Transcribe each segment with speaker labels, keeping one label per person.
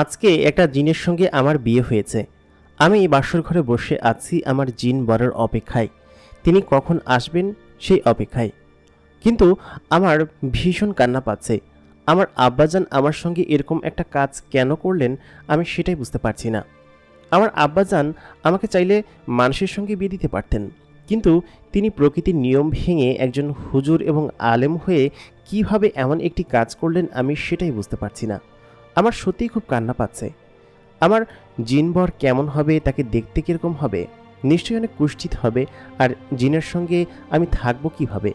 Speaker 1: আজকে একটা জিনের সঙ্গে আমার বিয়ে হয়েছে। আমি বাসর ঘরে বসে আছি আমার জিন বরের অপেক্ষায়। তিনি কখন আসবেন সেই অপেক্ষায়। কিন্তু আমার ভীষণ কান্না পাচ্ছে। আমার আব্বাজান আমার সঙ্গে এরকম একটা কাজ কেন করলেন আমি সেটাই বুঝতে পারছি না। আমার আব্বাজান আমাকে চাইলে মানুষের সঙ্গে বিয়ে দিতে পারতেন। কিন্তু তিনি প্রকৃতির নিয়ম ভেঙে একজন হুজুর এবং আলেম হয়ে কীভাবে এমন একটি কাজ করলেন আমি সেটাই বুঝতে পারছি না। আমার সত্যিই খুব কান্না পাচ্ছে। আমার জিনবর কেমন হবে, তাকে দেখতে কীরকম হবে, নিশ্চয়ই অনেক কুষ্ঠিত হবে, আর জিনের সঙ্গে আমি থাকব কীভাবে?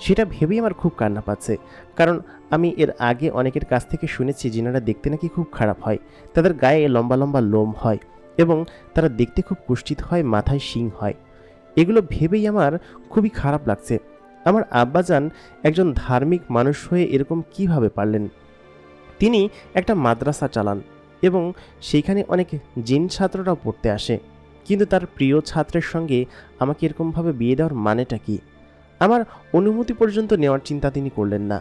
Speaker 1: সেটা ভেবেই আমার খুব কান্না পাচ্ছে। কারণ আমি এর আগে অনেকের কাছ থেকে শুনেছি, জিনারা দেখতে নাকি খুব খারাপ হয়, তাদের গায়ে লম্বা লম্বা লোম হয় এবং তারা দেখতে খুব কুষ্ঠিত হয়, মাথায় শিং হয়। এগুলো ভেবেই আমার খুবই খারাপ লাগছে। আমার আব্বাজান একজন ধার্মিক মানুষ হয়ে এরকম কীভাবে পারলেন? তিনি একটা মাদ্রাসা চালান এবং সেইখানে অনেক জিন ছাত্ররাও পড়তে আসে। কিন্তু তার প্রিয় ছাত্রের সঙ্গে আমাকে এরকমভাবে বিয়ে দেওয়ার মানেটা কি? আমার অনুমতি পর্যন্ত নেওয়ার চিন্তা তিনি করলেন না।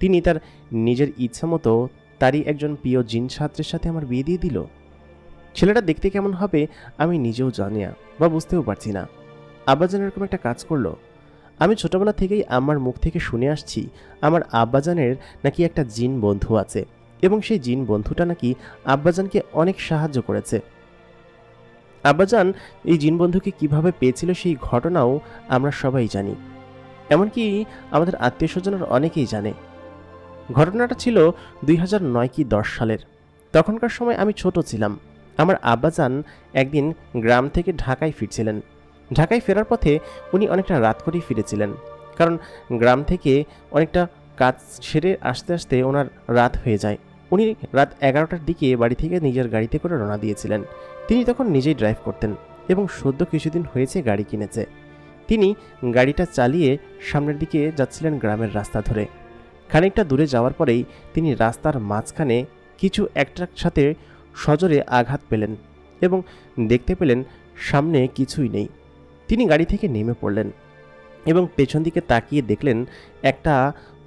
Speaker 1: তিনি তার নিজের ইচ্ছা মতো তারই একজন প্রিয় জিন ছাত্রের সাথে আমার বিয়ে দিয়ে দিল। ছেলেটা দেখতে কেমন হবে আমি নিজেও জানি না বা বুঝতেও পারছি না। আব্বাজান এরকম একটা কাজ করল। আমি ছোটবেলা থেকেই আমার মুখ থেকে শুনে আসছি, আমার আব্বাজানের নাকি একটা জিন বন্ধু আছে। এবং সেই জিন বন্ধুটা নাকি আব্বাজানকে অনেক সাহায্য করেছে। আব্বাজান এই জিন বন্ধুকে কীভাবে পেয়েছিল সেই ঘটনাও আমরা সবাই জানি। এমনকি আমাদের আত্মীয় স্বজনের অনেকেই জানে। ঘটনাটা ছিল দুই হাজার নয় কি দশ সালের। তখনকার সময় আমি ছোট ছিলাম। আমার আব্বাজান একদিন গ্রাম থেকে ঢাকায় ফিরছিলেন। ঢাকায় ফেরার পথে উনি অনেকটা রাত করেই ফিরেছিলেন। কারণ গ্রাম থেকে অনেকটা কাজ সেরে আসতে আসতে ওনার রাত হয়ে যায়। উনি রাত এগারোটার দিকে বাড়ি থেকে নিজের গাড়িতে করে রওনা দিয়েছিলেন। তিনি তখন নিজেই ড্রাইভ করতেন এবং সদ্য কিছুদিন হয়েছে গাড়ি কিনেছে। তিনি গাড়িটা চালিয়ে সামনের দিকে যাচ্ছিলেন গ্রামের রাস্তা ধরে। খানিকটা দূরে যাওয়ার পরেই তিনি রাস্তার মাঝখানে কিছু একটার সাথে সজোরে আঘাত পেলেন এবং দেখতে পেলেন সামনে কিছুই নেই। তিনি গাড়ি থেকে নেমে পড়লেন এবং পেছন দিকে তাকিয়ে দেখলেন একটা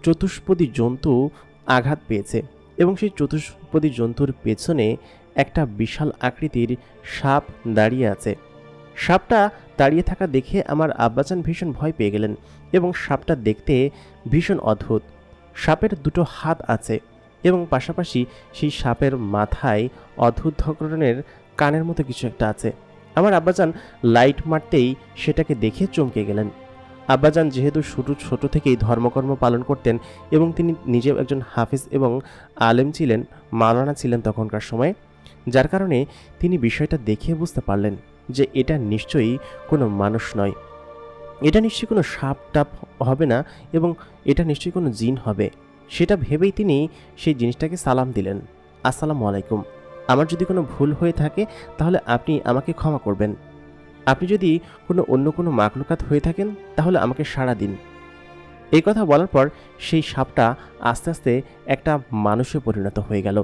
Speaker 1: চতুষ্পদী জন্তু আঘাত পেয়েছে। এবং সেই চতুষ্পদী জন্তুর পেছনে একটা বিশাল আকৃতির সাপ দাঁড়িয়ে আছে। সাপটা দাঁড়িয়ে থাকা দেখে আমার আব্বাজান ভীষণ ভয় পেয়ে গেলেন এবং সাপটা দেখতে ভীষণ অদ্ভুত। সাপের দুটো হাত আছে এবং পাশাপাশি সেই সাপের মাথায় অদ্ভুত ধরনের কানের মতো কিছু একটা আছে। আমার আব্বাজান লাইট মারতেই সেটাকে দেখে চমকে গেলেন। আব্বাজান যেহেতু শুরু ছোট থেকেই ধর্মকর্ম পালন করতেন এবং তিনি নিজেও একজন হাফিজ এবং আলেম ছিলেন, মাওলানা ছিলেন তখনকার সময়ে, যার কারণে তিনি বিষয়টা দেখে বুঝতে পারলেন যে এটা নিশ্চয়ই কোনো মানুষ নয়। এটা নিশ্চয়ই কোনো সাপ টাপ হবে না এবং এটা নিশ্চয়ই কোনো জিন হবে। সেটা ভেবেই তিনি সেই জিনিসটাকে সালাম দিলেন। আসসালামু আলাইকুম। আমার যদি কোনো ভুল হয়ে থাকে, তাহলে আপনি আমাকে ক্ষমা করবেন। আপনি যদি কোনো অন্য কোনো মাকলুকাত হয়ে থাকেন, তাহলে আমাকে সাড়া দিন। এই কথা বলার পর সেই সাপটা আস্তে আস্তে একটা মানুষে পরিণত হয়ে গেল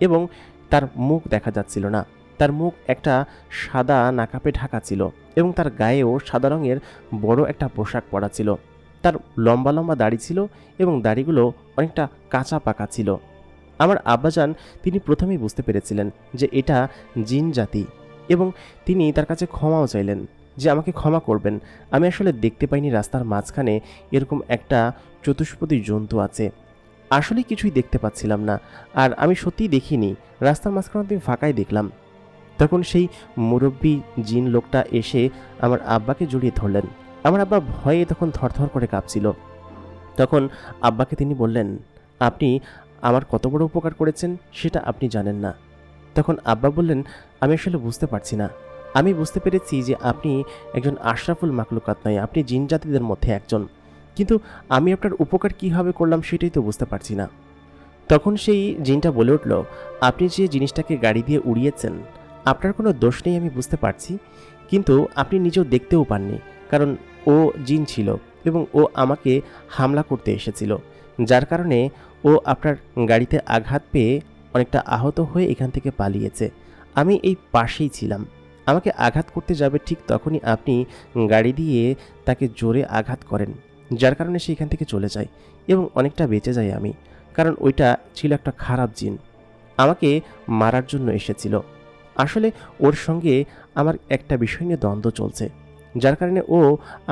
Speaker 1: এবং তার মুখ দেখা যাচ্ছিল না। তার মুখ একটা সাদা নাকাপে ঢাকা ছিল এবং তার গায়েও সাদা রঙের বড় একটা পোশাক পরা ছিল। তার লম্বা লম্বা দাড়ি ছিল এবং দাড়িগুলো অনেকটা কাঁচা পাকা ছিল। আমার আব্বাজান তিনি প্রথমেই বুঝতে পেরেছিলেন যে এটা জিন জাতি। এবং তিনি তার কাছে ক্ষমাও চাইলেন যে আমাকে ক্ষমা করবেন। আমি আসলে দেখতে পাইনি রাস্তার মাঝখানে এরকম একটা চতুষ্পদী জন্তু আছে। আসলে কিছুই দেখতে পাচ্ছিলাম না আর আমি সত্যিই দেখিনি। রাস্তার মাঝখানে আমি ফাঁকাই দেখলাম। তখন সেই মুরব্বী জিন লোকটা এসে আমার আব্বাকে জড়িয়ে ধরলেন। আমার আব্বা ভয়ে তখন থরথর করে কাঁপছিল। তখন আব্বাকে তিনি বললেন, আপনি আমার কত বড় উপকার করেছেন সেটা আপনি জানেন না। তখন আব্বা বললেন, আমি আসলে বুঝতে পারছি না। আমি বুঝতে পেরেছি যে আপনি একজন আশরাফুল মাকলুকাত নয়, আপনি জিন জাতিদের মধ্যে একজন। কিন্তু আমি আপনার উপকার কীভাবে করলাম সেটাই তো বুঝতে পারছি না। তখন সেই জিনটা বলে উঠল, আপনি যে জিনিসটাকে গাড়ি দিয়ে উড়িয়েছেন, আপনার কোনো দোষ নেই, আমি বুঝতে পারছি। কিন্তু আপনি নিজেও দেখতেও পাননি, কারণ ও জিন ছিল এবং ও আমাকে হামলা করতে এসেছিল। যার কারণে ও আপনার গাড়িতে আঘাত পেয়ে অনেকটা আহত হয়ে এখান থেকে পালিয়েছে। আমি এই পাশেই ছিলাম। আমাকে আঘাত করতে যাবে ঠিক তখনই আপনি গাড়ি দিয়ে তাকে জোরে আঘাত করেন, যার কারণে সে এখান থেকে চলে যায় এবং অনেকটা বেঁচে যায় আমি, কারণ ওইটা ছিল একটা খারাপ জিন। আমাকে মারার জন্য এসেছিল। আসলে ওর সঙ্গে আমার একটা বিষয় নিয়ে দ্বন্দ্ব চলছে, যার কারণে ও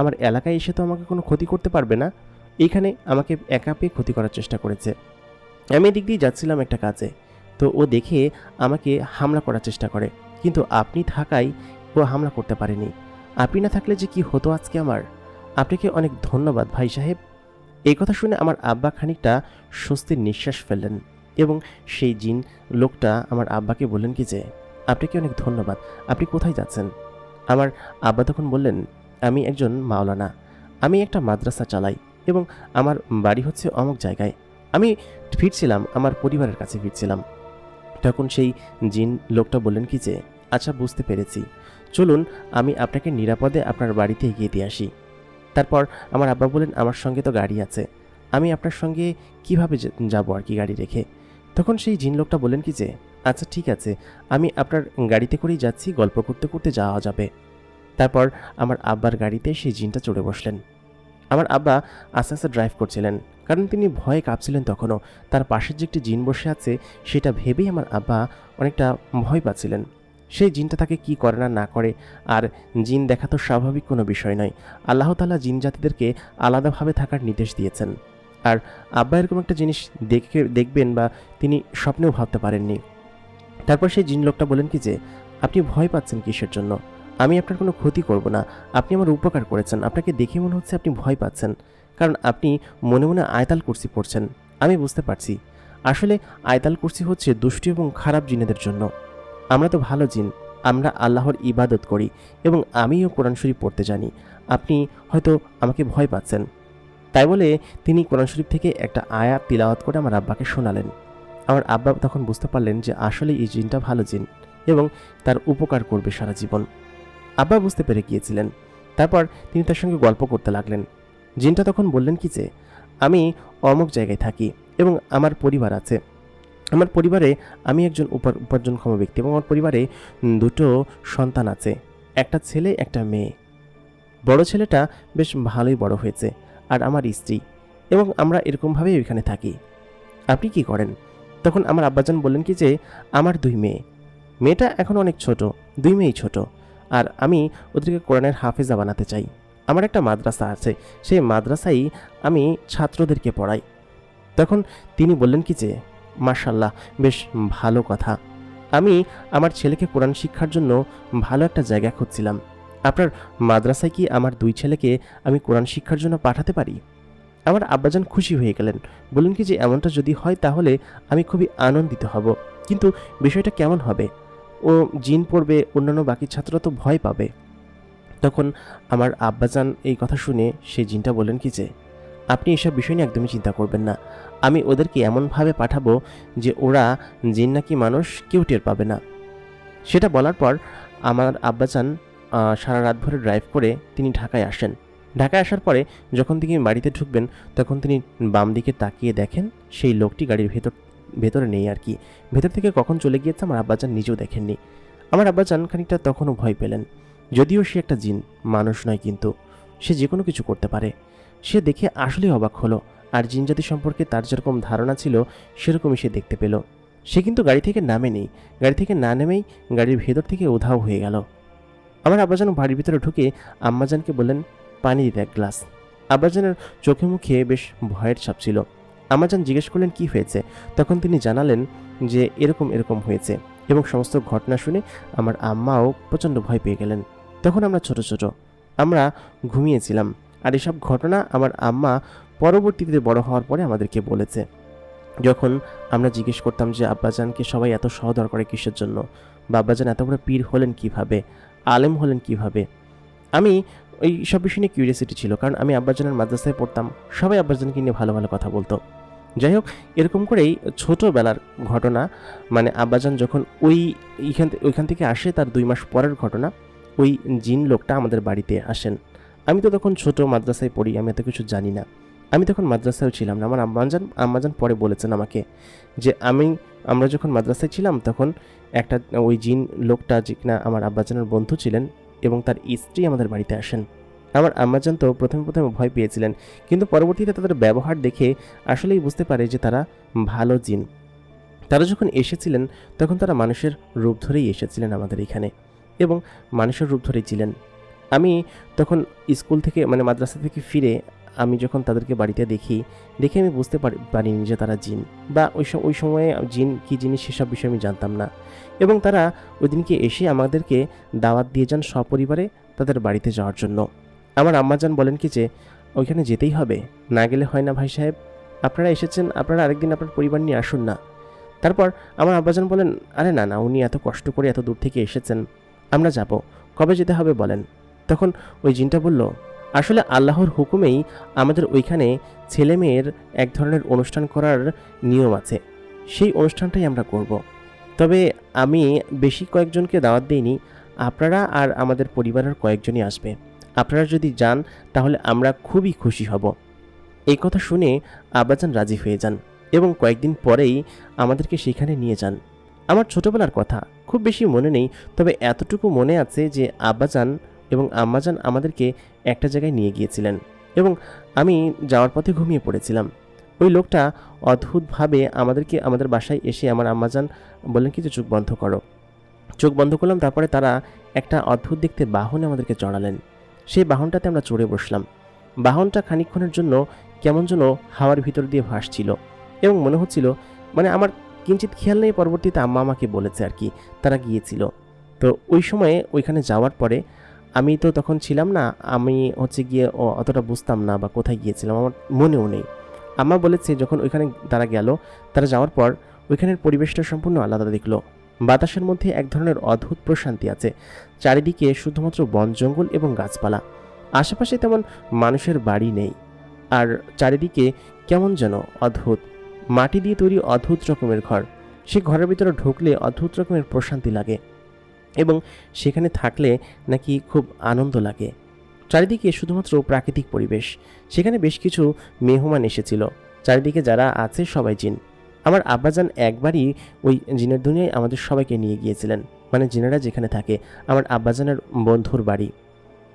Speaker 1: আমার এলাকায় এসে তো আমাকে কোনো ক্ষতি করতে পারবে না। এইখানে আমাকে একা পেয়ে ক্ষতি করার চেষ্টা করেছে। আমি এদিক দিয়ে যাচ্ছিলাম একটা কাজে। তো ও দেখে আমাকে হামলা করার চেষ্টা করে। কিন্তু আপনি থাকায় ও হামলা করতে পারেনি। আপনি না থাকলে যে কি হতো আজকে আমার? আপনাকে অনেক ধন্যবাদ ভাই সাহেব। এই কথা শুনে আমার আব্বা খানিকটা স্বস্তির নিঃশ্বাস ফেললেন এবং সেই জিন লোকটা আমার আব্বাকে বললেন কি যে, আপনাকে অনেক ধন্যবাদ। আপনি কোথায় যাচ্ছেন? আমার আব্বা তখন বললেন, আমি একজন মাওলানা। আমি একটা মাদ্রাসা চালাই এবং আমার বাড়ি হচ্ছে অমুক জায়গায়। আমি ফিরছিলাম, আমার পরিবারের কাছে ফিরছিলাম। তখন সেই জিন লোকটা বললেন কি যে আচ্ছা বুঝতে পেরেছি। চলুন, আমি আপনাকে নিরাপদে আপনার বাড়িতে এগিয়ে দিয়ে আসি। তারপর আমার আব্বা বলেন আমার সঙ্গে তো গাড়ি আছে। আমি আপনার সঙ্গে কীভাবে যাব আর কি গাড়ি রেখে? তখন সেই জিন লোকটা বললেন কি যে আচ্ছা ঠিক আছে। আমি আপনার গাড়িতে করেই যাচ্ছি, গল্প করতে করতে যাওয়া যাবে। তারপর আমার আব্বার গাড়িতে সেই জিনটা চড়ে বসলেন। আমার আব্বা আস্তে আস্তে ড্রাইভ করছিলেন, কারণ তিনি ভয়ে কাঁপছিলেন তখনও। তার পাশের যে একটি জিন বসে আছে, সেটা ভেবেই আমার আব্বা অনেকটা ভয় পাচ্ছিলেন। সেই জিনটা তাকে কি করে না না করে, আর জিন দেখা তো স্বাভাবিক কোনো বিষয় নয়। আল্লাহ তালা জিন জাতিদেরকে আলাদাভাবে থাকার নির্দেশ দিয়েছেন। আর আব্বা এরকম একটা জিনিস দেখে, দেখবেন বা তিনি স্বপ্নেও ভাবতে পারেননি। তারপর সেই জিন লোকটা বলেন কি যে, আপনি ভয় পাচ্ছেন কিসের জন্য? আমি আপনার কোনো ক্ষতি করব না। আপনি আমার উপকার করেছেন। আপনাকে দেখে মনে হচ্ছে আপনি ভয় পাচ্ছেন। কারণ আপনি মনে মনে আয়তাল কুর্সি পড়ছেন। আমি বুঝতে পারছি। আসলে আয়তাল কুর্সি হচ্ছে দুষ্টি এবং খারাপ জিনেদের জন্য। আমরা তো ভালো জিন। আমরা আল্লাহর ইবাদত করি এবং আমিও কোরআন শরীফ পড়তে জানি। আপনি হয়তো আমাকে ভয় পাচ্ছেন। তাই বলে তিনি কোরআন শরীফ থেকে একটা আয়া তিলাওয়াত করে আমার আব্বাকে শোনালেন। আমার আব্বা তখন বুঝতে পারলেন যে আসলে এই জিনটা ভালো জিন এবং তার উপকার করবে সারা জীবন। আব্বা বুঝতে পেরে গিয়েছিলেন। তারপর তিনি তার সঙ্গে গল্প করতে লাগলেন। জিনটা তখন বললেন কি যে, আমি অমুক জায়গায় থাকি এবং আমার পরিবার আছে। আমার পরিবারে আমি একজন উপার, উপার্জনক্ষম ব্যক্তি এবং আমার পরিবারে দুটো সন্তান আছে। একটা ছেলে, একটা মেয়ে। বড় ছেলেটা বেশ ভালোই বড় হয়েছে আর আমার স্ত্রী এবং আমরা এরকমভাবেই ওইখানে থাকি। আপনি কি করেন? তখন আমার আব্বাজান বললেন কি যে, আমার দুই মেয়ে। মেয়েটা এখন অনেক ছোট, দুই মেয়েই ছোট। আর আমি ওদেরকে কোরআনের হাফেজা বানাতে চাই। আমার একটা মাদ্রাসা আছে, সেই মাদ্রাসায় আমি ছাত্রদেরকে পড়াই। তখন তিনি বললেন কি যে মার্শাল্লাহ বেশ ভালো কথা। আমি আমার ছেলেকে কোরআন শিক্ষার জন্য ভালো একটা জায়গা খুঁজছিলাম। আপনার মাদ্রাসায় কি আমার দুই ছেলেকে আমি কোরআন শিক্ষার জন্য পাঠাতে পারি? আমার আব্বাজান খুশি হয়ে গেলেন, বললেন কি যে, এমনটা যদি হয় তাহলে আমি খুবই আনন্দিত হব। কিন্তু বিষয়টা কেমন হবে? ও জিন পড়বে, অন্যান্য বাকি ছাত্ররা তো ভয় পাবে। তখন আমার আব্বাজান এই কথা শুনে সেই জিনটা বললেন কি যে, আপনি এসব বিষয় নিয়ে একদমই চিন্তা করবেন না। আমি ওদেরকে এমনভাবে পাঠাবো যে ওরা জিন নাকি মানুষ কেউ টের পাবে না। সেটা বলার পর আমার আব্বাজান সারা রাত ভরে ড্রাইভ করে তিনি ঢাকায় আসেন। ঢাকায় আসার পরে যখন তিনি বাড়িতে ঢুকবেন, তখন তিনি বাম দিকে তাকিয়ে দেখেন সেই লোকটি গাড়ির ভেতর ভেতরে নেই আর কি। ভেতর থেকে কখন চলে গিয়েছে আমার আব্বাজান নিজেও দেখেননি। আমার আব্বাজান খানিকটা তখনও ভয় পেলেন। যদিও সে একটা জিন, মানুষ নয় কিন্তু। সে যে কোনো কিছু করতে পারে। সে দেখে আসলেই অবাক হলো। আর জিনজাতি সম্পর্কে তার যেরকম ধারণা ছিল, সেরকমই সে দেখতে পেল। সে কিন্তু গাড়ি থেকে নামেনি। গাড়ি থেকে না নেমেই গাড়ির ভেতর থেকে উধাও হয়ে গেল। আমার আব্বাজান বাড়ির ভিতরে ঢুকে আম্মাজানকে বললেন, পানি দিতে এক গ্লাস। আব্বাজানের চোখে মুখে বেশ ভয়ের ছাপ ছিল। আম্মাজান জিজ্ঞেস করলেন, কি হয়েছে? তখন তিনি জানালেন যে, এরকম এরকম হয়েছে। এবং সমস্ত ঘটনা শুনে আমার আম্মাও প্রচণ্ড ভয় পেয়ে গেলেন। তখন আমরা ছোট ছোট। আমরা ঘুমিয়েছিলাম আর এসব ঘটনা আমার আম্মা পরবর্তীতে বড় হওয়ার পরে আমাদেরকে বলেছে। যখন আমরা জিজ্ঞেস করতাম যে, আব্বাজানকে সবাই এত সহদর করে কিসের জন্য? বা আব্বাজান এত বড় পীর হলেন কীভাবে? আলেম হলেন কীভাবে? আমি ওই সব বিষয় নিয়ে কিউরিয়াসিটি ছিল, কারণ আমি আব্বাজানের মাদ্রাসায় পড়তাম, সবাই আব্বাজানকে নিয়ে ভালো ভালো কথা বলতো। যাই হোক, এরকম করেই ছোটোবেলার ঘটনা মানে আব্বাজান যখন ওই এইখান ওইখান থেকে আসে তার দুই মাস পরের ঘটনা, ওই জিন লোকটা আমাদের বাড়িতে আসেন। আমি তো তখন ছোট মাদ্রাসায় পড়ি, আমি এত কিছু জানি না। আমি তখন মাদ্রাসায়ও ছিলাম না। আমার আম্মাজান আম্মাজান পরে বলেছেন আমাকে যে আমি, আমরা যখন মাদ্রাসায় ছিলাম তখন একটা ওই জিন লোকটা যে কিনা আমার আব্বাজানের বন্ধু ছিলেন এবং তার স্ত্রী আমাদের বাড়িতে আসেন। আমার আম্মাজান তো প্রথমে প্রথমে ভয় পেয়েছিলেন, কিন্তু পরবর্তীতে তাদের ব্যবহার দেখে আসলেই বুঝতে পারে যে তারা ভালো জিন। তারা যখন এসেছিলেন, তখন তারা মানুষের রূপ ধরেই এসেছিলেন আমাদের এখানে এবং মানুষের রূপ ধরেই ছিলেন। আমি তখন স্কুল থেকে মানে মাদ্রাসা থেকে ফিরে আমি যখন তাদেরকে বাড়িতে দেখি, দেখে আমি বুঝতে পারি, পারিনি যে তারা জিন। বা ওই ওই সময়ে জিন কী জিনিস সেসব বিষয়ে আমি জানতাম না। এবং তারা ওই দিনকে এসে আমাদেরকে দাওয়াত দিয়ে যান সপরিবারে তাদের বাড়িতে যাওয়ার জন্য। আমার আম্মাজান বলেন কি যে, ওইখানে যেতেই হবে। না গেলে হয় না ভাই সাহেব। আপনারা এসেছেন, আপনারা আরেকদিন আপনার পরিবার নিয়ে আসুন না। তারপর আমার আব্বাজান বলেন, আরে না না, উনি এত কষ্ট করে এত দূর থেকে এসেছেন। আমরা যাব। কবে যেতে হবে বলেন? তখন ওই জিনটা বলল আসলে আল্লাহর হুকুমেই আমাদের ওইখানে ছেলে মেয়ের এক ধরনের অনুষ্ঠান করার নিয়ম আছে। সেই অনুষ্ঠানটাই আমরা করব। তবে আমি বেশি কয়েকজনকে দাওয়াত দিইনি। আপনারা আর আমাদের পরিবারের কয়েকজনই আসবে। আপনারা যদি যান, তাহলে আমরা খুবই খুশি হব। এই কথা শুনে আব্বাজান রাজি হয়ে যান এবং কয়েকদিন পরেই আমাদেরকে সেখানে নিয়ে যান। আমার ছোটবেলার কথা, খুব বেশি মনে নেই, তবে এতটুকু মনে আছে যে আব্বাজান এবং আম্মাজান আমাদেরকে একটা জায়গায় নিয়ে গিয়েছিলেন এবং আমি যাওয়ার পথে ঘুমিয়ে পড়েছিলাম। ওই লোকটা অদ্ভুতভাবে আমাদেরকে, আমাদের বাসায় এসে আমার আম্মাজান বললেন কি যে, চোখ বন্ধ করো। চোখ বন্ধ করলাম, তারপরে তারা একটা অদ্ভুত দেখতে বাহনে আমাদেরকে চড়ালেন। সেই বাহনটাতে আমরা চড়ে বসলাম। বাহনটা খানিকক্ষণের জন্য কেমন যেন হাওয়ার ভিতর দিয়ে ভাসছিল এবং মনে হচ্ছিল মানে আমার কিঞ্চিত খেয়াল নেই পরবর্তীতে আম্মা আমাকে বলেছে আর কি, তারা গিয়েছিল। তো ওই সময়ে ওইখানে যাওয়ার পরে আমি তো তখন ছিলাম না, আমি হচ্ছে গিয়ে অতটা বুঝতাম না বা কোথায় গিয়েছিলাম, আমার মনেও নেই। আম্মা বলেছে যখন ওইখানে তারা গেল, তারা যাওয়ার পর ওইখানের পরিবেশটা সম্পূর্ণ আলাদা দেখল। বাতাসের মধ্যে এক ধরনের অদ্ভুত প্রশান্তি আছে, চারিদিকে শুধুমাত্র বন জঙ্গল এবং গাছপালা। আশেপাশে তেমন মানুষের বাড়ি নেই, আর চারিদিকে কেমন যেন অদ্ভুত। মাটি দিয়ে তৈরি অদ্ভুত রকমের ঘর, সে ঘরের ভিতরে ঢুকলে অদ্ভুত রকমের প্রশান্তি লাগে। এবং সেখানে থাকলে নাকি খুব আনন্দ লাগে। চারিদিকে শুধুমাত্র প্রাকৃতিক পরিবেশ। সেখানে বেশ কিছু মেহমান এসেছিল। চারিদিকে যারা আছে সবাই জিন। আমার আব্বাজান একবারই ওই জিনের দুনিয়ায় আমাদের সবাইকে নিয়ে গিয়েছিলেন। মানে জিনেরা যেখানে থাকে। আমার আব্বাজানের বন্ধুর বাড়ি।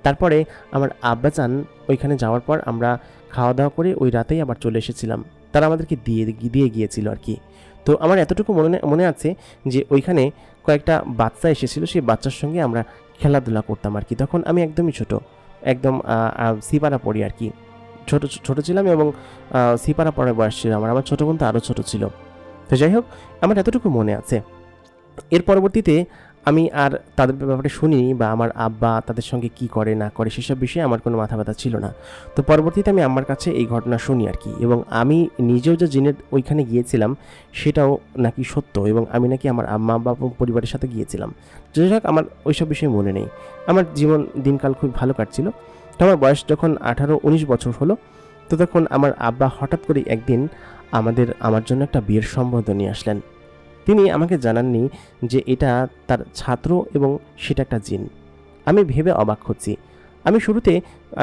Speaker 1: তারপরে আমার আব্বাজান ওইখানে যাওয়ার পর আমরা খাওয়া দাওয়া করে ওই রাতেই আবার চলে এসেছিলাম। তারা আমাদেরকে দিয়ে দিয়ে গিয়েছিল আর কি। তো আমার এতটুকু মনে মনে আছে যে ওইখানে কয়েকটা বাচ্চা এসেছিল, সেই বাচ্চার সঙ্গে আমরা খেলাধুলা করতাম আর কি। তখন আমি একদমই ছোট, একদম সিপারা পড়ি আর কি। ছোট, ছোটো ছিলাম এবং সিপারা পড়ার বয়স ছিল আমার আমার ছোটো বোন তো আরও ছোটো ছিল। তো যাই হোক, আমার এতটুকু মনে আছে। এর পরবর্তীতে আমি আর তাদের ব্যাপারে শুনিনি বা আমার আব্বা তাদের সঙ্গে কি করে, না করে সেসব বিষয়ে আমার কোনো মাথা ব্যথা ছিল না। তো পরবর্তীতে আমি আমার কাছে এই ঘটনা শুনি আর কি এবং আমি নিজেও যে জিনের ওইখানে গিয়েছিলাম সেটাও নাকি সত্য এবং আমি নাকি আমার আম্মা বা পরিবারের সাথে গিয়েছিলাম। যাই হোক, আমার ওইসব বিষয়ে মনে নেই। আমার জীবন, দিনকাল খুব ভালো কাটছিল। তো আমার বয়স যখন আঠারো উনিশ বছর হলো, তো তখন আমার আব্বা হঠাৎ করে একদিন আমাদের, আমার জন্য একটা বিয়ের সম্বন্ধ নিয়ে আসলেন। তিনি আমাকে জানাননি যে এটা তার ছাত্র এবং সেটা একটা জিন। আমি ভেবে অবাক হচ্ছি। আমি শুরুতে,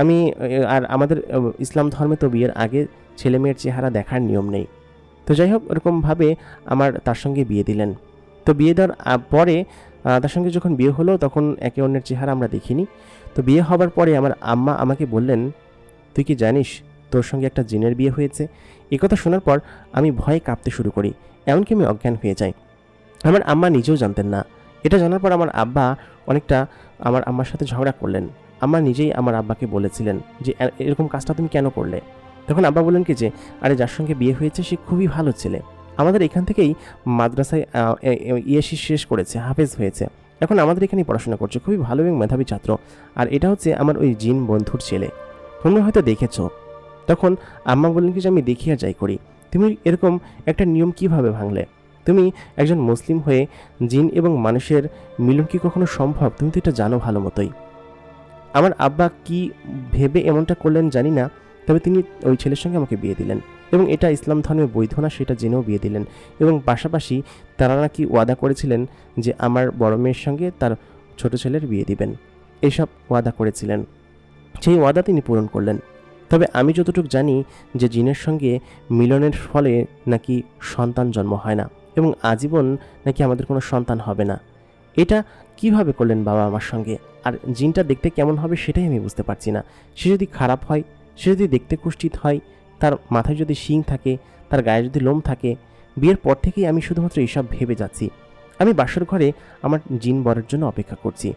Speaker 1: আমি, আর আমাদের ইসলাম ধর্মে তো বিয়ের আগে ছেলে মেয়ের চেহারা দেখার নিয়ম নেই। তো যাই হোক ওরকমভাবে আমার তার সঙ্গে বিয়ে দিলেন। তো বিয়ে দেওয়ার পরে তার সঙ্গে যখন বিয়ে হলো তখন একে অন্যের চেহারা আমরা দেখিনি। তো বিয়ে হবার পরে আমার আম্মা আমাকে বললেন, তুই কি জানিস তোর সঙ্গে একটা জিনের বিয়ে হয়েছে? এ কথা শোনার পর আমি ভয়ে কাঁপতে শুরু করি এমনকি আমি অজ্ঞান হয়ে যাই। আমার আম্মা নিজেও জানতেন না। এটা জানার পর আমার আব্বা অনেকটা আমার আম্মার সাথে ঝগড়া করলেন। আম্মা নিজেই আমার আব্বাকে বলেছিলেন যে এরকম কাজটা তুমি কেন করলে? তখন আব্বা বললেন কি যে, আরে, যার সঙ্গে বিয়ে হয়েছে, সে খুবই ভালো ছেলে। আমাদের এখান থেকেই মাদ্রাসায় ইয়েসি শেষ করেছে, হাফেজ হয়েছে। এখন আমাদের এখানেই পড়াশোনা করছে, খুবই ভালো এবং মেধাবী ছাত্র। আর এটা হচ্ছে আমার ওই জিন বন্ধুর ছেলে। তোমরা হয়তো দেখেছ। তখন আম্মা বললেন কি যে, আমি দেখি আর যাই করি। তুমি এরকম একটা নিয়ম কীভাবে ভাঙলে? তুমি একজন মুসলিম হয়ে জিন এবং মানুষের মিলন কি কখনো সম্ভব? তুমি তো এটা জানো ভালো মতোই। আমার আব্বা কি ভেবে এমনটা করলেন জানি না, তবে তিনি ওই ছেলের সঙ্গে আমাকে বিয়ে দিলেন এবং এটা ইসলাম ধর্মে বৈধ না, সেটা জেনেও বিয়ে দিলেন এবং পাশাপাশি তারা নাকি ওয়াদা করেছিলেন যে আমার বড় মেয়ের সঙ্গে তার ছোট ছেলের বিয়ে দিবেন। এইসব ওয়াদা করেছিলেন। সেই ওয়াদা তিনি পূরণ করলেন। তবে আমি যতটুকু জানি যে জিনের সঙ্গে মিলনের ফলে নাকি সন্তান জন্ম হয় না এবং আজীবন নাকি আমাদের কোনো সন্তান হবে না। এটা কীভাবে করলেন বাবা আমার সঙ্গে? আর জিনটা দেখতে কেমন হবে সেটাই আমি বুঝতে পারছি না। সে যদি খারাপ হয়, সে যদি দেখতে কুষ্ঠিত হয়, তার মাথায় যদি শিং থাকে, তার গায়ে যদি লোম থাকে, বিয়ের পর থেকেই আমি শুধুমাত্র এইসব ভেবে যাচ্ছি। আমি বাসর ঘরে আমার জিন বরের জন্য অপেক্ষা করছি।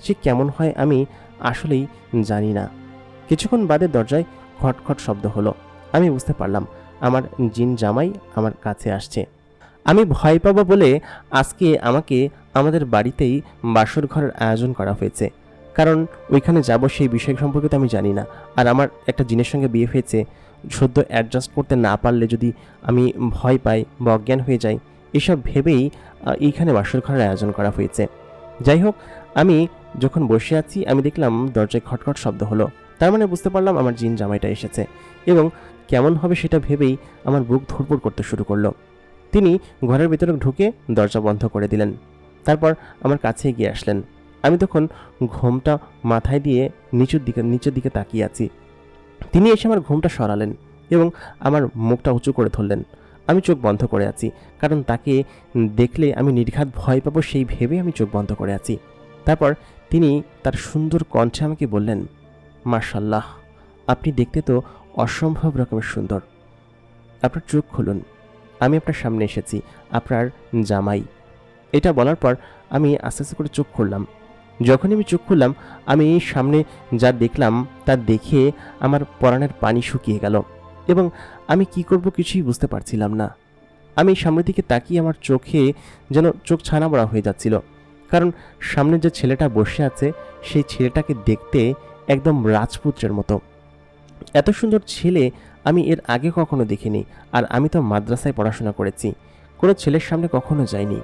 Speaker 1: সে কেমন হয় আমি আসলেই জানি না। কিছুক্ষণ বাদে দরজায় খটখট শব্দ হলো। আমি বুঝতে পারলাম, আমার জিন জামাই আমার কাছে আসছে। আমি ভয় পাবো বলে আজকে আমাকে আমাদের বাড়িতেই বাসর ঘরের আয়োজন করা হয়েছে। কারণ ওইখানে যাব সেই বিষয় সম্পর্কে তো আমি জানি না। আর আমার একটা জিনের সঙ্গে বিয়ে হয়েছে, সদ্য অ্যাডজাস্ট করতে না পারলে যদি আমি ভয় পাই বা অজ্ঞান হয়ে যাই, এসব ভেবেই এইখানে বাসর ঘরের আয়োজন করা হয়েছে। যাই হোক, আমি যখন বসে আছি, আমি দেখলাম দরজায় খটখট শব্দ হলো। তার মানে বুঝতে পারলাম আমার জিন জামাইটা এসেছে এবং কেমন হবে সেটা ভেবেই আমার বুক ধরপড় করতে শুরু করল। তিনি ঘরের ভিতরে ঢুকে দরজা বন্ধ করে দিলেন। তারপর আমার কাছে এগিয়ে আসলেন। আমি তখন ঘোমটা মাথায় দিয়ে নিচুর দিকে, নিচের দিকে তাকিয়ে আছি। তিনি এসে আমার ঘুমটা সরালেন এবং আমার মুখটা উঁচু করে ধরলেন। আমি চোখ বন্ধ করে আছি, কারণ তাকে দেখলে আমি নির্ঘাত ভয় পাবো সেই ভেবে আমি চোখ বন্ধ করে আছি। তারপর তিনি তার সুন্দর কণ্ঠে আমাকে বললেন মার্শাল্লাহ আপনি দেখতে তো অসম্ভব রকমের সুন্দর। আপনার চোখ খুলুন, আমি আপনার সামনে এসেছি, আপনার জামাই। এটা বলার পর আমি আস্তে আস্তে করে চোখ খুললাম। যখনই আমি চোখ খুললাম, আমি সামনে যা দেখলাম তা দেখে আমার পরাণের পানি শুকিয়ে গেল এবং আমি কি করব কিছুই বুঝতে পারছিলাম না। আমি সামনের দিকে তাকিয়ে আমার চোখে যেন চোখ ছানা বড়া হয়ে যাচ্ছিল, কারণ সামনে যে ছেলেটা বসে আছে, সেই ছেলেটাকে দেখতে একদম রাজপুত্রের মতো। এত সুন্দর ছেলে আমি এর আগে কখনো দেখিনি আর আমি তো মাদ্রাসায় পড়াশোনা করেছি। কোনো ছেলের সামনে কখনো যাইনি।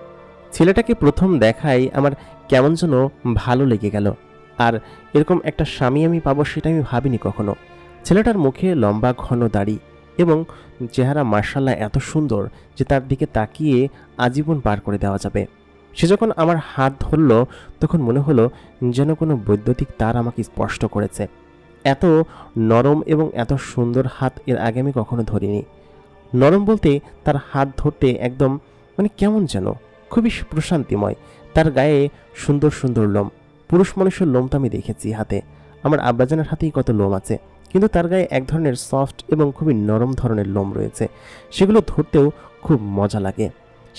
Speaker 1: ছেলেটাকে প্রথম দেখাই আমার কেমন যেন ভালো লেগে গেল। আর এরকম একটা স্বামী আমি পাবো সেটা আমি ভাবিনি কখনো। ছেলেটার মুখে লম্বা, ঘন দাড়ি এবং চেহারা মার্শাল্লাহ এত সুন্দর যে তার দিকে তাকিয়ে আজীবন পার করে দেওয়া যাবে। সে যখন আমার হাত ধরল, তখন মনে হলো যেন কোনো বৈদ্যুতিক তার আমাকে স্পষ্ট করেছে। এত নরম এবং এত সুন্দর হাত এর আগে আমি কখনো ধরিনি। নরম বলতে তার হাত ধরতে একদম মানে কেমন যেন, খুবই প্রশান্তিময়। তার গায়ে সুন্দর সুন্দর লোম, পুরুষ মানুষের লোম তো আমি দেখেছি হাতে। আমার আব্বাজানের হাতেই কত লোম আছে, কিন্তু তার গায়ে এক ধরনের সফট এবং খুবই নরম ধরনের লোম রয়েছে। সেগুলো ধরতেও খুব মজা লাগে।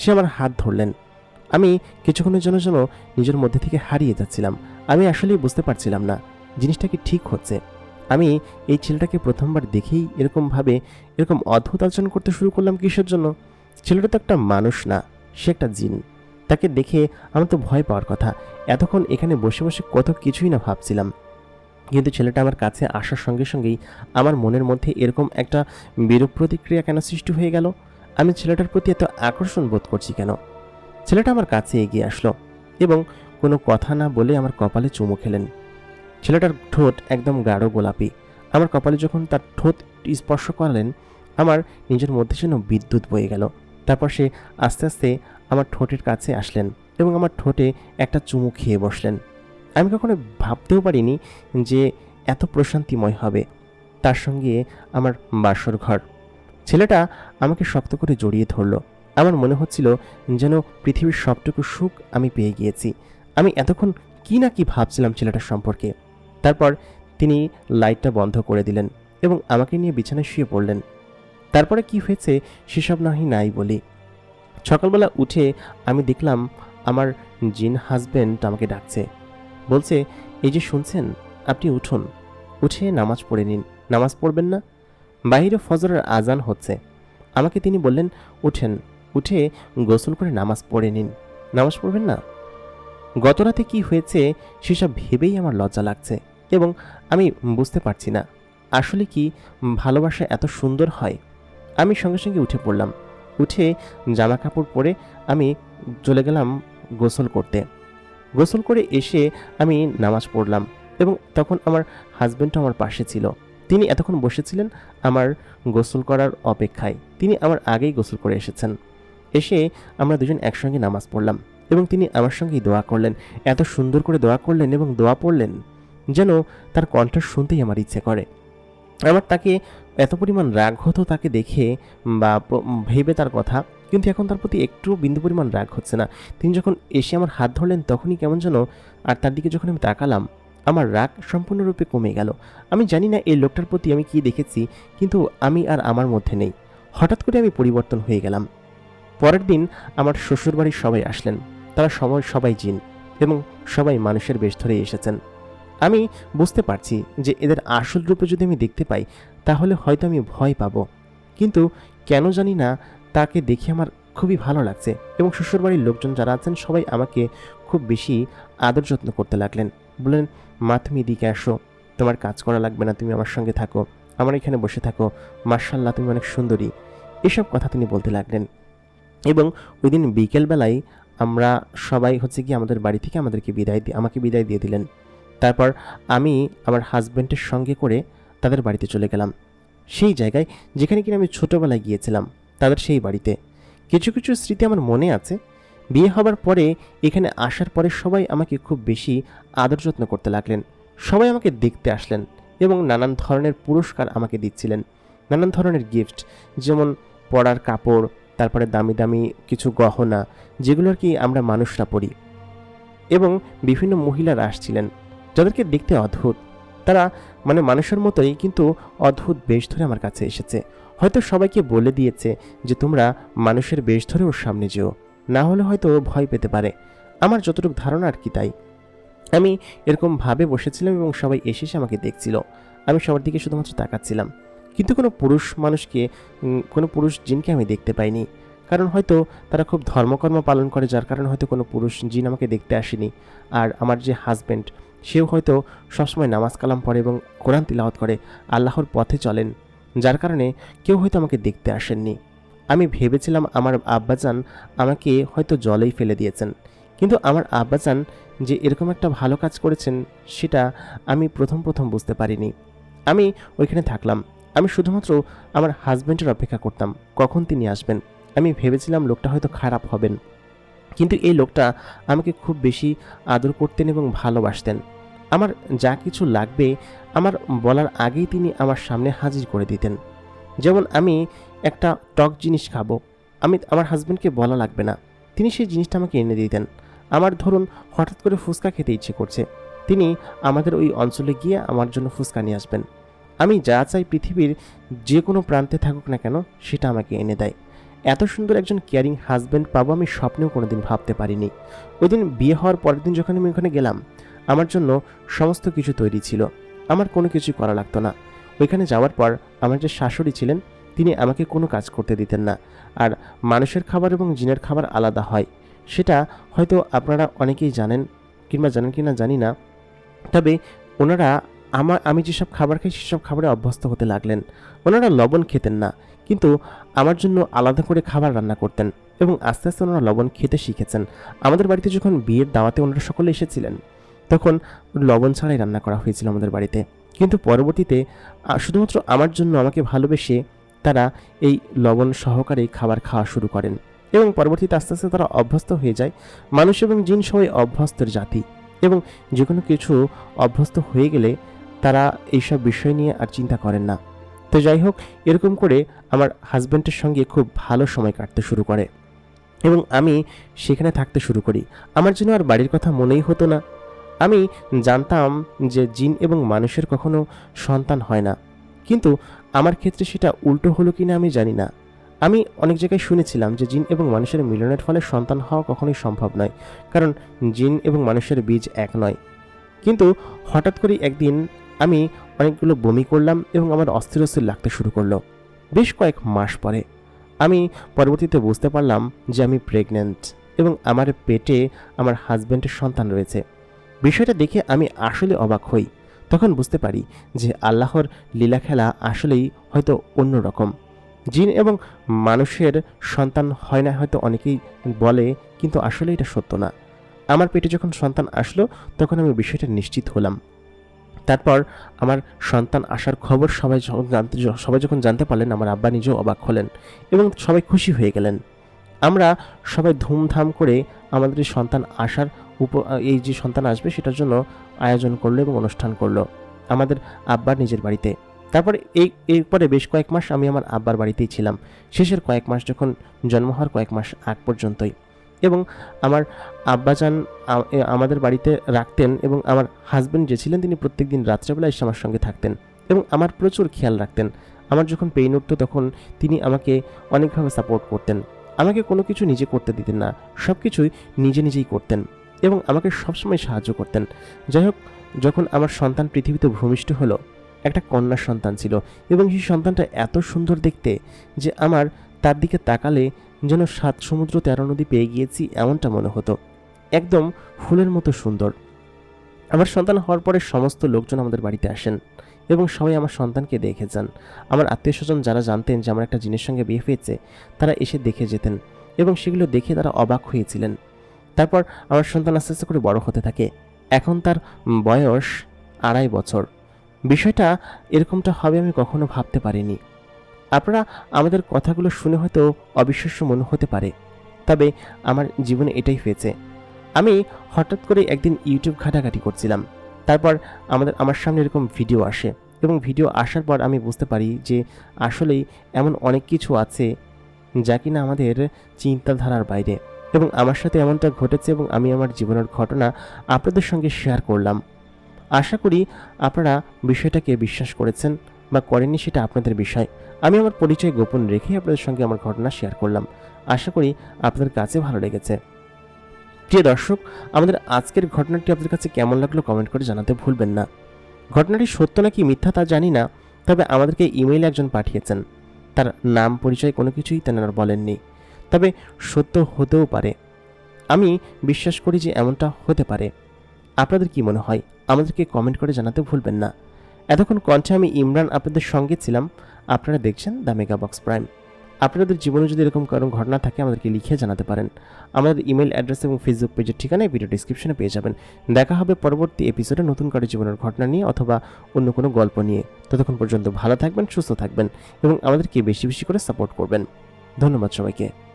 Speaker 1: সে আমার হাত ধরলেন। আমি কিছুক্ষণের জন্য যেন নিজের মধ্যে থেকে হারিয়ে যাচ্ছিলাম। আমি আসলেই বুঝতে পারছিলাম না জিনিসটা কি ঠিক হচ্ছে। আমি এই ছেলেটাকে প্রথমবার দেখেই এরকমভাবে এরকম অদ্ভুত আচরণ করতে শুরু করলাম কিসের জন্য? ছেলেটা তো একটা মানুষ না, সে একটা জিন। তাকে দেখে আমার তো ভয় পাওয়ার কথা। এতক্ষণ এখানে বসে বসে কত কিছুই না ভাবছিলাম। কিন্তু ছেলেটা আমার কাছে আসার সঙ্গে সঙ্গেই আমার মনের মধ্যে এরকম একটা বিরূপ প্রতিক্রিয়া কেন সৃষ্টি হয়ে গেল? আমি ছেলেটার প্রতি এত আকর্ষণ বোধ করছি কেন? ছেলেটা আমার কাছে এগিয়ে আসলো এবং কোনো কথা না বলে আমার কপালে চুমু খেলেন। ছেলেটার ঠোঁট একদম গাঢ় গোলাপি। আমার কপালে যখন তার ঠোঁট স্পর্শ করালেন, আমার নিজের মধ্যে যেন বিদ্যুৎ বয়ে গেল। তারপর সে আস্তে আস্তে আমার ঠোঁটের কাছে আসলেন এবং আমার ঠোঁটে একটা চুমু খেয়ে বসলেন। আমি কখনো ভাবতেও পারিনি যে এত প্রশান্তিময় হবে। তার সঙ্গে আমার বাসর ঘর। ছেলেটা আমাকে শক্ত করে জড়িয়ে ধরলো। আমার মনে হচ্ছিল যেন পৃথিবীর সবটুকু সুখ আমি পেয়ে গিয়েছি। আমি এতক্ষণ কি না কি ভাবছিলাম ছেলেটার সম্পর্কে। তারপর তিনি লাইটটা বন্ধ করে দিলেন এবং আমাকে নিয়ে বিছানায় শুয়ে পড়লেন। তারপরে কি হয়েছে সেসব নাহি নাই বলি। সকালবেলা উঠে আমি দেখলাম আমার জিন হাজবেন্ড আমাকে ডাকছে। বলছে, এই যে শুনছেন, আপনি উঠুন। উঠে নামাজ পড়ে নিন। নামাজ পড়বেন না? বাইরে ফজরের আজান হচ্ছে। আমাকে তিনি বললেন, উঠেন। উঠে গোসল করে নামাজ পড়ে নিন। নামাজ পড়বেন না? গতরাতে কি হয়েছে সেসব ভেবেই আমার লজ্জা লাগছে এবং আমি বুঝতে পারছি না। আসলে কি ভালোবাসা এত সুন্দর হয়? আমি সঙ্গে সঙ্গে উঠে পড়লাম। উঠে জামা কাপড় পরে আমি চলে গেলাম গোসল করতে। গোসল করে এসে আমি নামাজ পড়লাম এবং তখন আমার হাজব্যান্ডও আমার পাশে ছিল। তিনি এতক্ষণ বসেছিলেন আমার গোসল করার অপেক্ষায়। তিনি আমার আগেই গোসল করে এসেছেন। এসে আমরা দুজন একসঙ্গে নামাজ পড়লাম এবং তিনি আমার সঙ্গেই দোয়া করলেন। এত সুন্দর করে দোয়া করলেন এবং দোয়া পড়লেন যেন তার কণ্ঠ শুনতেই আমার ইচ্ছে করে। আমার তাকে এত পরিমাণ রাগ হতো তাকে দেখে বা ভেবে তার কথা, কিন্তু এখন তার প্রতি একটু বিন্দু পরিমাণ রাগ হচ্ছে না। তিনি যখন এসে আমার হাত ধরলেন তখনই কেমন যেন, আর তার দিকে যখন আমি তাকালাম, আমার রাগ সম্পূর্ণরূপে কমে গেল। আমি জানি না এই লোকটার প্রতি আমি কি দেখেছি, কিন্তু আমি আর আমার মধ্যে নেই। হঠাৎ করে আমি পরিবর্তন হয়ে গেলাম। পরের দিন আমার শ্বশুরবাড়ির সবাই আসলেন। তারা সবাই সবাই জিন এবং সবাই মানুষের বেশ ধরেই এসেছেন। আমি বুঝতে পারছি যে এদের আসল রূপে যদি আমি দেখতে পাই, তাহলে হয়তো আমি ভয় পাবো। কিন্তু কেন জানি না, তাকে দেখে আমার খুবই ভালো লাগছে এবং শ্বশুরবাড়ির লোকজন যারা আছেন সবাই আমাকে খুব বেশি আদর যত্ন করতে লাগলেন। বললেন, মা, তুমি এদিকে আসো। তোমার কাজ করা লাগবে না, তুমি আমার সঙ্গে থাকো। আমার এখানে বসে থাকো। মার্শাল্লাহ তুমি অনেক সুন্দরী। এসব কথা তিনি বলতে লাগলেন। এবং ওই দিন বিকেলবেলায় আমরা সবাই হচ্ছে কি আমাদের বাড়ি থেকে আমাদেরকে বিদায় দিয়ে আমাকে বিদায় দিয়ে দিলেন। তারপর আমি আমার হাজব্যান্ডের সঙ্গে করে তাদের বাড়িতে চলে গেলাম। সেই জায়গায় যেখানে কিনা আমি ছোটোবেলায় গিয়েছিলাম, তাদের সেই বাড়িতে। কিছু কিছু স্মৃতি আমার মনে আছে। বিয়ে হবার পরে এখানে আসার পরে সবাই আমাকে খুব বেশি আদর যত্ন করতে লাগলেন। সবাই আমাকে দেখতে আসলেন এবং নানান ধরনের পুরস্কার আমাকে দিচ্ছিলেন। নানান ধরনের গিফট যেমন পড়ার কাপড় তারপরে দামি দামি কিছু গহনা, যেগুলো আর কি আমরা মানুষরা পড়ি এবং বিভিন্ন মহিলারা আসছিলেন, যাদেরকে দেখতে অদ্ভুত। তারা মানে মানুষের মতোই, কিন্তু অদ্ভুত বেশ ধরে আমার কাছে এসেছে। হয়তো সবাইকে বলে দিয়েছে যে, তোমরা মানুষের বেশ ধরে ওর সামনে যেও। না হলে হয়তো ভয় পেতে পারে। আমার যতটুকু ধারণা আর কি তাই। আমি এরকম ভাবে বসেছিলাম এবং সবাই এসে এসে আমাকে দেখছিল। আমি সবার দিকে শুধুমাত্র তাকাচ্ছিলাম। কিন্তু কোনো পুরুষ মানুষকে কোনো পুরুষ জিনকে আমি দেখতে পাইনি। কারণ হয়তো তারা খুব ধর্মকর্ম পালন করে, যার কারণে হয়তো কোনো পুরুষ জিন আমাকে দেখতে আসেনি। আর আমার যে হাজব্যান্ড সেও হয়তো সবসময় নামাজ কালাম পড়ে এবং কোরআন তিলাওয়াত করে, আল্লাহর পথে চলেন। যার কারণে কেউ হয়তো আমাকে দেখতে আসেননি। আমি ভেবেছিলাম আমার আব্বাজান আমাকে হয়তো জলেই ফেলে দিয়েছেন। কিন্তু আমার আব্বাজান যে এরকম একটা ভালো কাজ করেছেন, সেটা আমি প্রথম প্রথম বুঝতে পারিনি। আমি ওইখানে থাকলাম। আমি শুধুমাত্র আমার হাজব্যান্ডের অপেক্ষা করতাম, কখন তিনি আসবেন। আমি ভেবেছিলাম লোকটা হয়তো খারাপ হবেন। কিন্তু এই লোকটা আমাকে খুব বেশি আদর করতেন এবং ভালোবাসতেন। আমার যা কিছু লাগবে, আমার বলার আগেই তিনি আমার সামনে হাজির করে দিতেন। যেমন আমি একটা টক জিনিস খাব, আমি আমার হাজব্যান্ডকে বলা লাগবে না। তিনি সেই জিনিসটা আমাকে এনে দিতেন। আমার ধরুন হঠাৎ করে ফুচকা খেতে ইচ্ছে করছে। তিনি আমাদের ওই অঞ্চলে গিয়ে আমার জন্য ফুচকা নিয়ে আসবেন। আমি যা চাই পৃথিবীর যে কোনো প্রান্তে থাকুক না কেন, সেটা আমাকে এনে দেয়। এত সুন্দর একজন কেয়ারিং হাজব্যান্ড পাবো আমি স্বপ্নেও কোনোদিন ভাবতে পারিনি। ওই দিন বিয়ে হওয়ার পরের দিন যখন আমি ওখানে গেলাম, আমার জন্য সমস্ত কিছু তৈরি ছিল। আমার কোনো কিছু করা লাগতো না। ওইখানে যাওয়ার পর আমার যে শাশুড়ি ছিলেন, তিনি আমাকে কোনো কাজ করতে দিতেন না। আর মানুষের খাবার এবং জিনের খাবার আলাদা হয়। সেটা হয়তো আপনারা অনেকেই জানেন কিংবা জানেন কি না জানি না। তবে ওনারা আমার, আমি যেসব খাবার খাই, সেসব খাবারে অভ্যস্ত হতে লাগলেন। ওনারা লবণ খেতেন না, কিন্তু আমার জন্য আলাদা করে খাবার রান্না করতেন এবং আস্তে আস্তে ওনারা লবণ খেতে শিখেছেন। আমাদের বাড়িতে যখন বিয়ের দাওয়াতে ওনারা সকলে এসেছিলেন, তখন লবণ ছাড়াই রান্না করা হয়েছিল আমাদের বাড়িতে। কিন্তু পরবর্তীতে শুধুমাত্র আমার জন্য আমাকে ভালোবেসে তারা এই লবণ সহকারে খাবার খাওয়া শুরু করেন এবং পরবর্তীতে আস্তে আস্তে তারা অভ্যস্ত হয়ে যায়। মানুষ এবং জিন সবাই অভ্যস্তের জাতি এবং যে কোনো কিছু অভ্যস্ত হয়ে গেলে তারা এইসব বিষয় নিয়ে আর চিন্তা করেন না। তো যাই হোক এরকম করে আমার হাজব্যান্ডের সঙ্গে খুব ভালো সময় কাটতে শুরু করে এবং আমি সেখানে থাকতে শুরু করি। আমার জন্য আর বাড়ির কথা মনেই হতো না। আমি জানতাম যে জিন এবং মানুষের কখনো সন্তান হয় না। কিন্তু আমার ক্ষেত্রে সেটা উল্টো হলো কিনা আমি জানি না। আমি অনেক জায়গায় শুনেছিলাম যে জিন এবং মানুষের মিলনের ফলে সন্তান হওয়া কখনোই সম্ভব নয়, কারণ জিন এবং মানুষের বীজ এক নয়। কিন্তু হঠাৎ করে একদিন আমি অনেকগুলো বমি করলাম এবং আমার অস্থির অস্থির লাগতে শুরু করল। বেশ কয়েক মাস পরে আমি পরবর্তীতে বুঝতে পারলাম যে আমি প্রেগন্যান্ট এবং আমার পেটে আমার হাজব্যান্ডের সন্তান রয়েছে। বিষয়টা দেখে আমি আসলে অবাক হই। তখন বুঝতে পারি যে আল্লাহর লীলা খেলা আসলেই হয়তো অন্যরকম জিন এবং মানুষের সন্তান হয় না হয়তো অনেকেই বলে, কিন্তু আসলে এটা সত্য না। আমার পেটে যখন সন্তান আসলো, তখন আমি বিষয়টা নিশ্চিত হলাম। তারপর আমার সন্তান আসার খবর সবাই জানতে সবাই যখন জানতে পারলেন, আমার আব্বা নিজেও অবাক হলেন এবং সবাই খুশি হয়ে গেলেন। আমরা সবাই ধুমধাম করে আমাদের এই সন্তান আসার উপ, এই যে সন্তান আসবে, সেটার জন্য আয়োজন করল এবং অনুষ্ঠান করল আমাদের আব্বার নিজের বাড়িতে। তারপরে এই, এরপরে বেশ কয়েক মাস আমি আমার আব্বার বাড়িতেই ছিলাম। শেষের কয়েক মাস যখন জন্ম হওয়ার কয়েক মাস আগ পর্যন্তই। এবং আমার আব্বাজান আমাদের বাড়িতে রাখতেন এবং আমার হাজব্যান্ড যে ছিলেন তিনি প্রত্যেকদিন রাত্রেবেলা এসে আমার সঙ্গে থাকতেন এবং আমার প্রচুর খেয়াল রাখতেন। আমার যখন পেইন উঠতো তখন তিনি আমাকে অনেকভাবে সাপোর্ট করতেন। আমাকে কোনো কিছু নিজে করতে দিতেন না সব কিছুই নিজে নিজেই করতেন এবং আমাকে সবসময় সাহায্য করতেন। যাই হোক যখন আমার সন্তান পৃথিবীতে ভূমিষ্ঠ হলো, একটা কন্যা সন্তান ছিল এবং সেই সন্তানটা এত সুন্দর দেখতে যে আমার তার দিকে তাকালে যেন সাত সমুদ্র তেরো নদী পেয়ে গিয়েছি এমনটা মনে হতো। একদম ফুলের মতো সুন্দর। আমার সন্তান হওয়ার পরে সমস্ত লোকজন আমাদের বাড়িতে আসেন এবং সবাই আমার সন্তানকে দেখে যান। আমার আত্মীয় স্বজন যারা জানতেন যে আমার একটা জিনের সঙ্গে বিয়ে হয়েছে, তারা এসে দেখে যেতেন এবং সেগুলো দেখে তারা অবাক হয়েছিলেন। তারপর আমার সন্তান আস্তে আস্তে করে বড় হতে থাকে। এখন তার বয়স আড়াই বছর। বিষয়টা এরকমটা হবে আমি কখনো ভাবতে পারিনি। আপনারা আমাদের কথাগুলো শুনে হয়তো অবিশ্বাস্য মনে হতে পারে। তবে আমার জীবনে এটাই হয়েছে। আমি হঠাৎ করে একদিন ইউটিউব ঘাটাঘাটি করছিলাম। তারপর আমাদের, আমার সামনে এরকম ভিডিও আসে এবং ভিডিও আসার পর আমি বুঝতে পারি যে আসলেই এমন অনেক কিছু আছে যা কিনা আমাদের চিন্তাধারার বাইরে এবং আমার সাথে এমনটা ঘটেছে এবং আমি আমার জীবনের ঘটনা আপনাদের সঙ্গে শেয়ার করলাম। আশা করি আপনারা বিষয়টাকে বিশ্বাস করেছেন। বা করেননি সেটা আপনাদের বিষয়। আমি আমার পরিচয় গোপন রেখে আপনাদের সঙ্গে আমার ঘটনা শেয়ার করলাম। আশা করি আপনাদের কাছে ভালো লেগেছে। প্রিয় দর্শক, আমাদের আজকের ঘটনাটি আপনাদের কাছে কেমন লাগল কমেন্ট করে জানাতে ভুলবেন না। ঘটনাটি সত্য নাকি মিথ্যা তা জানি না, তবে আমাদেরকে ইমেইল একজন পাঠিয়েছেন। তার নাম, পরিচয় কোনো কিছুই তেনারা বলেননি। তবে সত্য হতেও পারে। আমি বিশ্বাস করি যে এমনটা হতে পারে। আপনাদের কি মনে হয়? আমাদেরকে কমেন্ট করে জানাতে ভুলবেন না। এতক্ষণ কণ্ঠে আমি ইমরান আপনাদের সঙ্গে ছিলাম। আপনারা দেখছেন দ্য মেগা বক্স প্রাইম। আপনাদের জীবনে যদি এরকম কারণ ঘটনা থাকে, আমাদেরকে লিখে জানাতে পারেন। আমাদের ইমেল অ্যাড্রেস এবং ফেসবুক পেজের ঠিকানায় ভিডিও ডিসক্রিপশনে পেয়ে যাবেন। দেখা হবে পরবর্তী এপিসোডে নতুন করে জীবনের ঘটনা নিয়ে অথবা অন্য কোনো গল্প নিয়ে। ততক্ষণ পর্যন্ত ভালো থাকবেন, সুস্থ থাকবেন এবং আমাদেরকে বেশি বেশি করে সাপোর্ট করবেন। ধন্যবাদ সবাইকে।